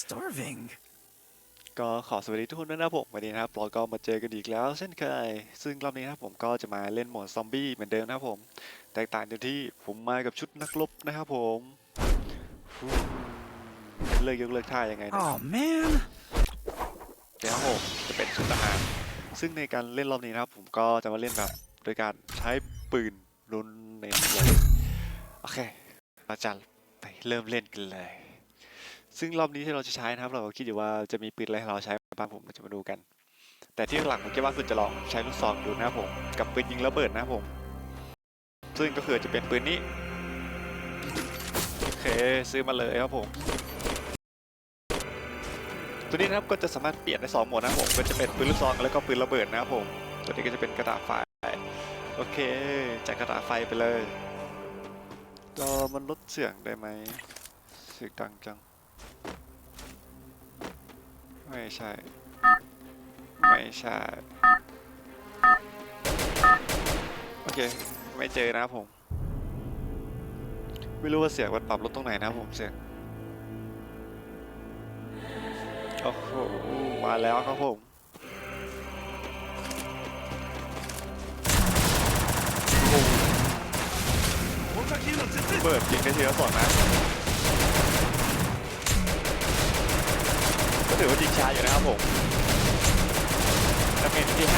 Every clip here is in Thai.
starving. ก็ขอสวัสดีทุกคนด้วยนะครับผมวันนี้นะครับเราก็มาเจอกันอีกแล้ว เช่นเคย ซึ่งรอบนี้นะครับผมก็จะมาเล่นโหมดซอมบี้เหมือนเดิมนะครับผม แตกต่างตรงที่ผมมากับชุดนักรบนะครับผมฟูเลิกยกเลิกท่ายังไงนะ Oh man. เดี๋ยวผมจะเป็นชุดทหารซึ่งในการเล่นรอบนี้นะครับ ผมก็จะมาเล่นแบบโดยการใช้ปืนรุนเน้นเลยโอเคเราจะไปเริ่มเล่นกันเลย ซึ่งรอบนี้ที่เราจะใช้นะครับ เราก็คิดอยู่ว่าจะมีปืนอะไรให้เราใช้บ้างผมเราจะมาดูกัน แต่ที่หลังผมคิดว่าคือจะลองใช้ลูกซองดูนะครับผมกับปืนยิงระเบิดนะครับผม ซึ่งก็คือจะเป็นปืนนี้โอเคซื้อมาเลยครับผมตัวนี้นะครับก็จะสามารถเปลี่ยนได้สองโหมดนะครับผมก็จะเป็นปืนลูกซองแล้วก็ปืนระเบิดนะครับผมตัวนี้ก็จะเป็นกระดาษไฟโอเคจากกระดาษไฟไปเลยจอมันลดเสียงได้ไหมเสียงดังจัง ไม่ใช่ ไม่ใช่ โอเค ไม่เจอนะครับผม ไม่รู้ว่าเสียงมันปรับลดตรงไหนนะครับผมเสียง โอ้โห มาแล้วครับผมเปิดยิงได้ทีละสองนัด ถือว่ายิงช้าอยู่นะครับผมดาเมจที่ 50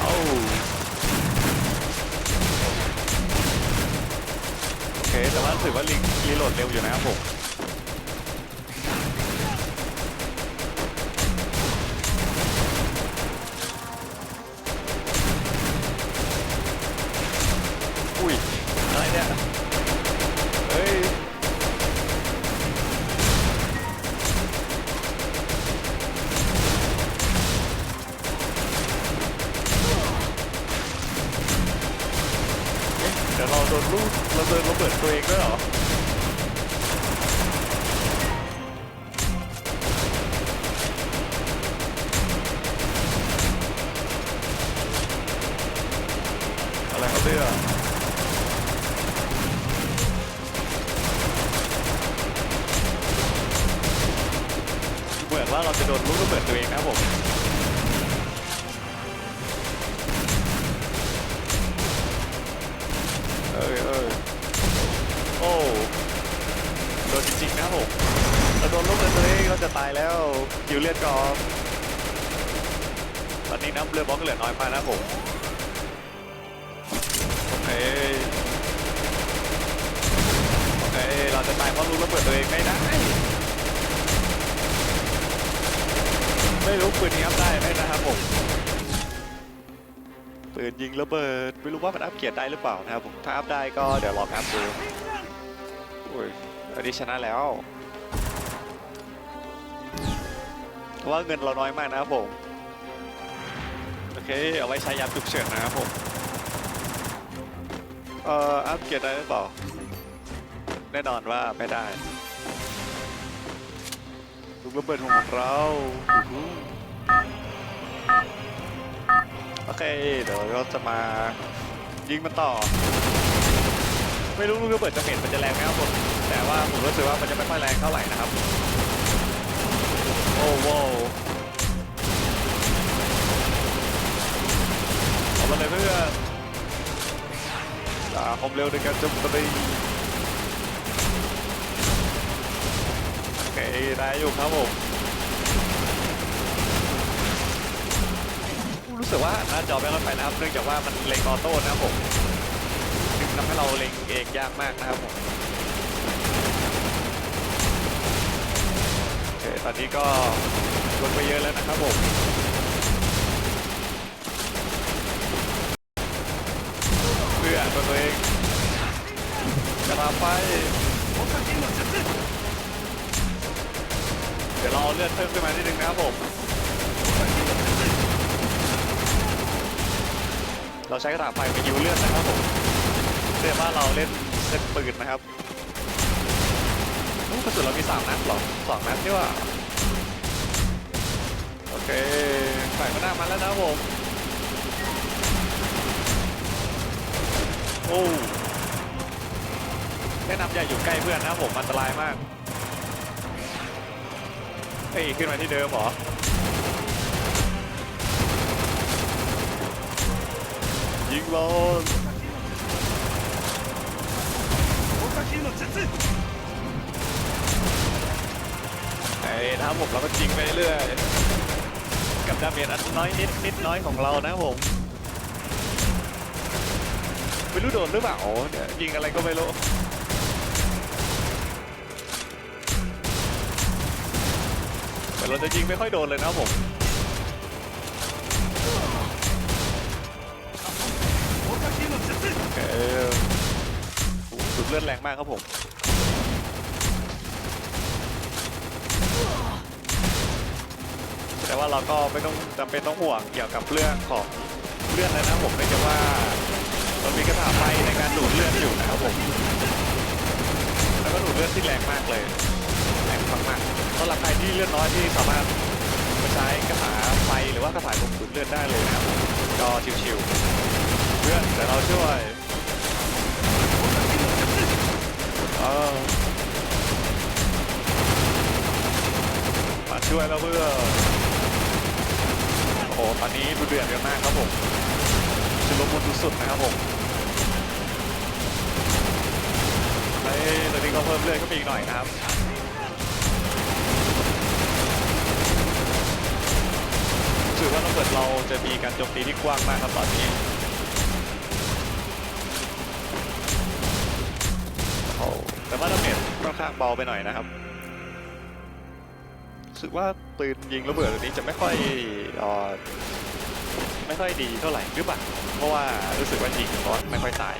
โอ้โอเค แต่ว่าถือว่าลิงรีโหลดเร็วอยู่นะครับผม ดี๋ยวเราโดนลูกเราโดนระเบิดตัวเองด้วยเหรออะไรครับเนี่ยเหมือนว่าเราจะโดนลูกระเบิดตัวเองนะครับผม อ้ยเอ้ยโอ้โดนจริงๆนะครับผมเราโดนลูกระเบิดตัวเองเราจะตายแล้วคิวเลือดก่อนตอนนี้น้ำเลือดบล็อกเหลือน้อยมากนะครับผมโอเคโอเคเราจะตายเพราะลูกระเบิดตัวเองไม่ได้ไม่รู้ปืนนี้อัพได้ไหมนะครับผมืนยิงระเบิด ไม่รู้ว่ามันอัพเกียรติได้หรือเปล่านะครับผมถ้าอัพได้ก็เดี๋ยวลองอัพดูอุ้ยอันนี้ชนะแล้วเพราะว่าเงินเราน้อยมากนะครับผมโอเคเอาไว้ใช้ยามฉุกเฉินนะครับผมเอ่ออัพเกียรติได้หรือเปล่าแน่นอนว่าไม่ได้ลูกระเบิดของเรา เค เดี๋ยวเราจะมายิงมันต่อ ไม่รู้ลูกระเบิดจะเห็นมันจะแรงไหมครับผมแต่ว่าผมรู้สึกว่ามันจะไม่ค่อยแรงเท่าไหร่นะครับ โอ้โหเอามาเลยเพื่อนอ่าความเร็วในการโจมตีโอเคได้อยู่ครับผม สึกว่าหน้าจอไม่ค่อยไปนะครับ เนื่องจากว่ามันเล็งออโต้นะครับผมจึงทำให้เราเล็งเองยากมากนะครับผมโอเคตอนนี้ก็ลงไปเยอะแล้วนะครับผมเพื่อตัวเองกระลาไฟเดี๋ยวเราเอาเลือดเพิ่มขึ้นมานิดนึงนะครับผม เราใช้กระดาษไฟไปยิวเลือดนะครับผมเรียกว่าเราเล่นเล่นปืนนะครับกกระสุนเรามีสามนัดหรอสองนัดนี่ว่าโอเคใส่มาหน้ามันแล้วนะผมโอ้แนะนำอย่าอยู่ใกล้เพื่อนนะผมอันตรายมากเฮ้ยขึ้นมาที่เดิมหรอ ร้อนไอ้ถ้าผมเราก็จริงไปเรื่อยกับดาเมจอันน้อยนิดนิดน้อยของเรานะผมไม่รู้โดนหรือเปล่าเนี่ยยิงอะไรก็ไม่รู้แต่เราจะยิงไม่ค่อยโดนเลยนะผม เออโอ้โหสุดเลือดแรงมากครับผม แต่ว่าเราก็ไม่ต้องจำเป็นต้องห่วงเกี่ยวกับเรื่องของเลือดเลยนะผมเนื่จากว่าเรามีกระถาไฟในการดูดเลือดอยู่นะครับผม แล้วก็ดูดเลือดที่แรงมากเลยแรงมากๆสำหรับใครที่เลือดน้อยที่สามารถมาใช้กระถาไฟหรือว่ากระถาลมดูดเลือดได้เลยนะครับก็ชิวๆ เพื่อนแต่เราช่วยเออมาช่วยแล้วเพื่อนโอ้โหตอนนี้ดูเดือดกันมากครับผมชุลมุนสุดนะครับผมเฮ้ตอนนี้ก็เพิ่มเลือดก็มีอีกหน่อยนะครับรู้สึกว่าระเบิดเราจะมีการโจมตีที่กว้างมากครับตอนนี้ แต่ว่าดาเมจค่อนข้างเบาไปหน่อยนะครับรู้สึกว่าปืนยิงระเบิดตัวนี้จะไม่ค่อยออไม่ค่อยดีเท่าไหร่หรือเปล่าเพราะว่ารู้สึกว่ายิงร้อนไม่ค่อยตาย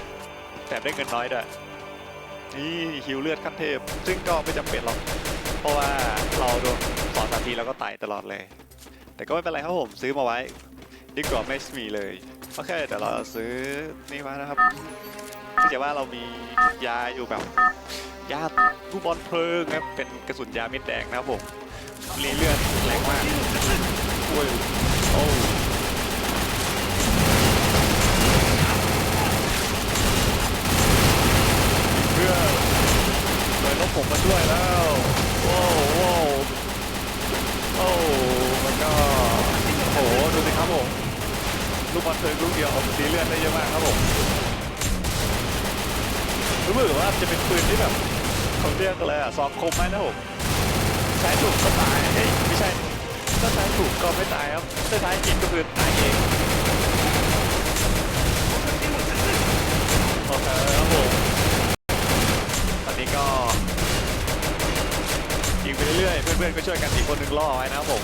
แต่ได้เงินน้อยด้วยนี่ฮิวเลือดขั้นเทพ ซึ่งก็ไม่จำเป็นหรอก เพราะว่าเราโดนสองสามทีแล้วก็ตายตลอดเลย แต่ก็ไม่เป็นไรครับผมซื้อมาไว้ ดีกว่าไม่มีเลย โอเคเดี๋ยวเราซื้อนี่มานะครับ ที่จะว่าเรามียาอยู่แบบยาลูกบอลเพลิงครับเป็นกระสุนยาเม็ดแดงนะครับผมรีเลือดแรงมากโอ้ยโอ้เพื่อนเลยรถผมมาช่วยแล้วว้าวว้าวโอ้มันก็โอ้โหดูสิครับผมลูกบอลเพลิงลูกเดียวเอารีเลือดได้เยอะมากครับผม รู้สึกว่าจะเป็นปืนที่แบบเขาเรียกอะไรอะซองคมไหมนะผมใช้ถูกก็ตายเฮ้ยไม่ใช่ถ้าใช้ถูกก็ไม่ตายครับถ้าใช้ผิดก็คือตายเองโอเคครับผมตอนนี้ก็ยิงไปเรื่อยๆเพื่อนๆก็ช่วยกันอีกคนหนึ่งล่อไว้นะครับผม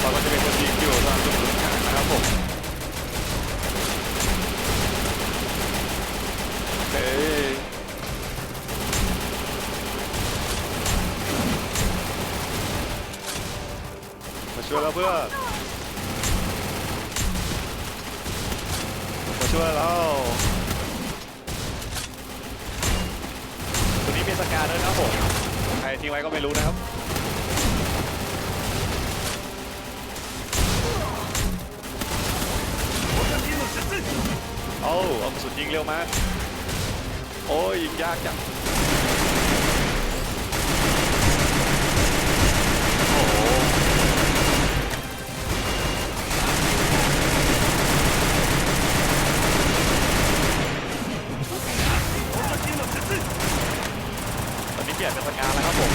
เราก็จะเป็นคนยิงอยู่ตามจุดศูนย์กลางน ยิงเร็วมาก โอ้ยยิงยากจัง โอ้โหตอนนี้เปลี่ยนเป็นสกาแล้วครับผม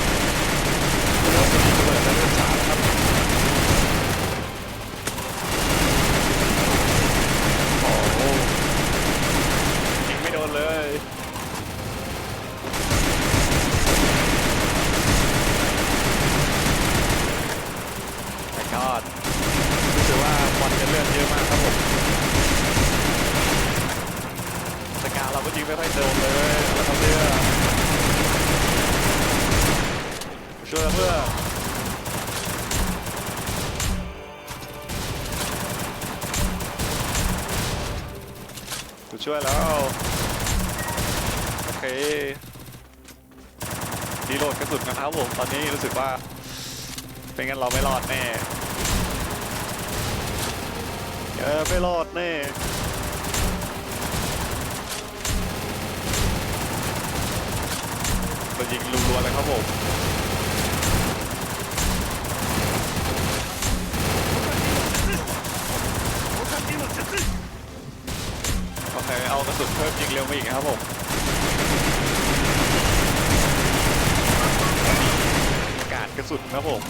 ไม่ค่อยโดนเลยแล้วก็เลือดช่วยเพื่อกูช่วยแล้วโอเคดีโหลดกระสุนกันครับผมตอนนี้รู้สึกว่าเป็นงั้นเราไม่รอดแน่เออไม่รอดแน่ ยิงรัวๆเลยครับผมโอเคเอากระสุนเพิ่มยิงเร็วมาอีกครับผมกาดกระสุนครับผม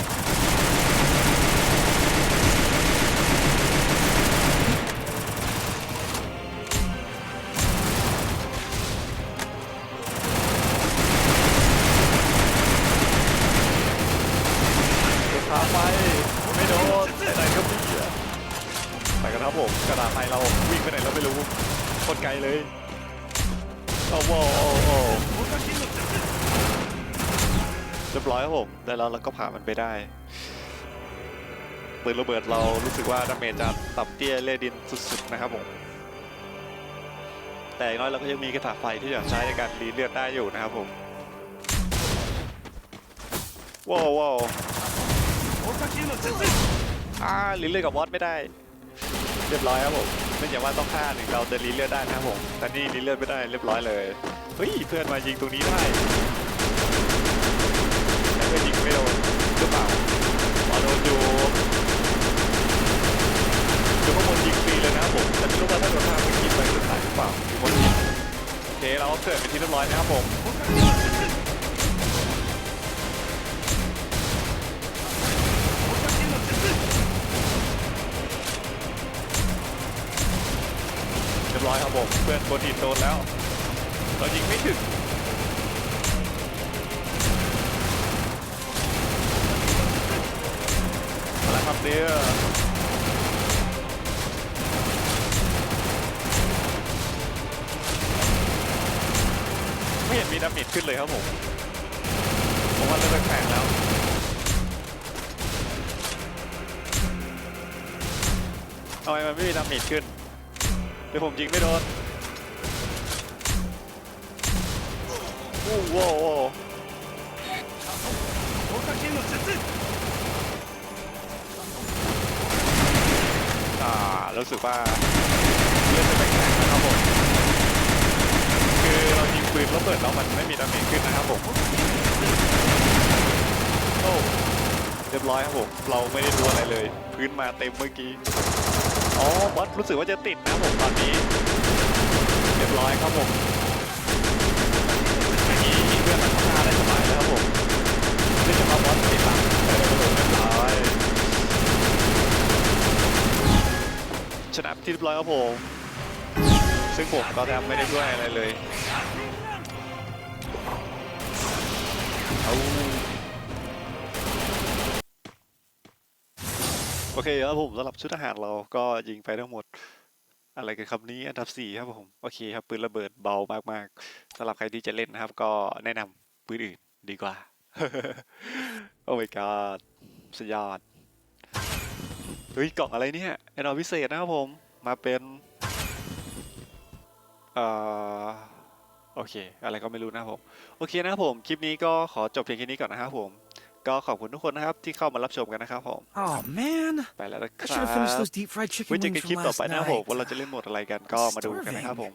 โอ้โหเรียบร้อยครับผมได้แล้วเราก็ผ่ามันไปได้ปืนระเบิดเรารู้สึกว่าดาเมจจะต่ำเตี้ยเล่ดินสุดๆนะครับผมแต่อย่างน้อยเราก็ยังมีกระถาไฟที่จะใช้ในการรีเลือดได้อยู่นะครับผมว้าวว้าวอ่ารีเลือดกับวอตไม่ได้ เรียบร้อยครับผมไม่อย่างว่าต้องฆ่าหนึ่งเราจะรีเลือดได้นะครับผมแต่นี่รีเลือดไม่ได้เรียบร้อยเลยเฮ้ยเพื่อนมายิงตรงนี้ได้แต่เพื่อนยิงไม่โดนหรือเปล่าอ๋อโดนอยู่อยู่ข้างบนยิงฟรีเลยนะครับผมแต่ไม่รู้ว่าถ้าโดนฆ่ามันยิงไปจะตายหรือเปล่าอยู่บนยิงโอเคเราเกิดเป็นที่เรียบร้อยนะครับผม ร้อยครับผมเพื่อนบนหินโดนแล้ว เรายิงไม่ถึงมาแล้วครับเดียไม่เห็นมีดาเมจขึ้นเลยครับผมผมว่าเริ่มแข็งแล้วทำไมมันไม่มีดาเมจขึ้น เดี๋ยวผมยิงไม่โดนโอ้โหอ่ารู้สึกว่าเลือดจะแข็งๆนะครับผม คือเรายิงปืนแล้วเปิดแล้วมันไม่มีดาเมจขึ้นนะครับผม โอ้ เรียบร้อยครับผม เราไม่ได้ดูอะไรเลย พื้นมาเต็มเมื่อกี้ อ๋อบอสรู้สึกว่าจะติดนะผมตอนนี้ เรียบร้อยครับผมอย่างนี้เพื่อนมันทำงานได้สบายแล้วครับผมไม่ใช่ว่าบอสติดตามเออเรียบร้อยชนะที่เรียบร้อยครับผม ซึ่งผมก็แทบไม่ได้ด้วยอะไรเลยเอา โอเคครับผมสำหรับชุดอาหารเราก็ยิงไปทั้งหมด อะไรกันครับนี้อันดับ4ครับผมโอเคครับปืนระเบิดเบามากๆสำหรับใครที่จะเล่นนะครับ ก็แนะนำปืนอื่นดีกว่า โอ้ my god สุดยอดเฮ้ยกล่องอะไรเนี่ยไอ้ดอพิเศษนะครับผมมาเป็นเอ่อโอเค อะไรก็ไม่รู้นะครับผม โอเคนะครับผม คลิปนี้ก็ขอจบเพียงแค่นี้ก่อนนะครับผม ก็ขอบคุณทุกคนนะครับ ที่เข้ามารับชมกันนะครับผม Oh man, ไปแล้วนะค I รั should have finished บ those deep fried chicken ไว้เจอกัน wings คลิป from ต่อ last ไปนะครับผม night. ว่าเราจะเล่นโหมดอะไรกันก็มาดูกันนะครับผม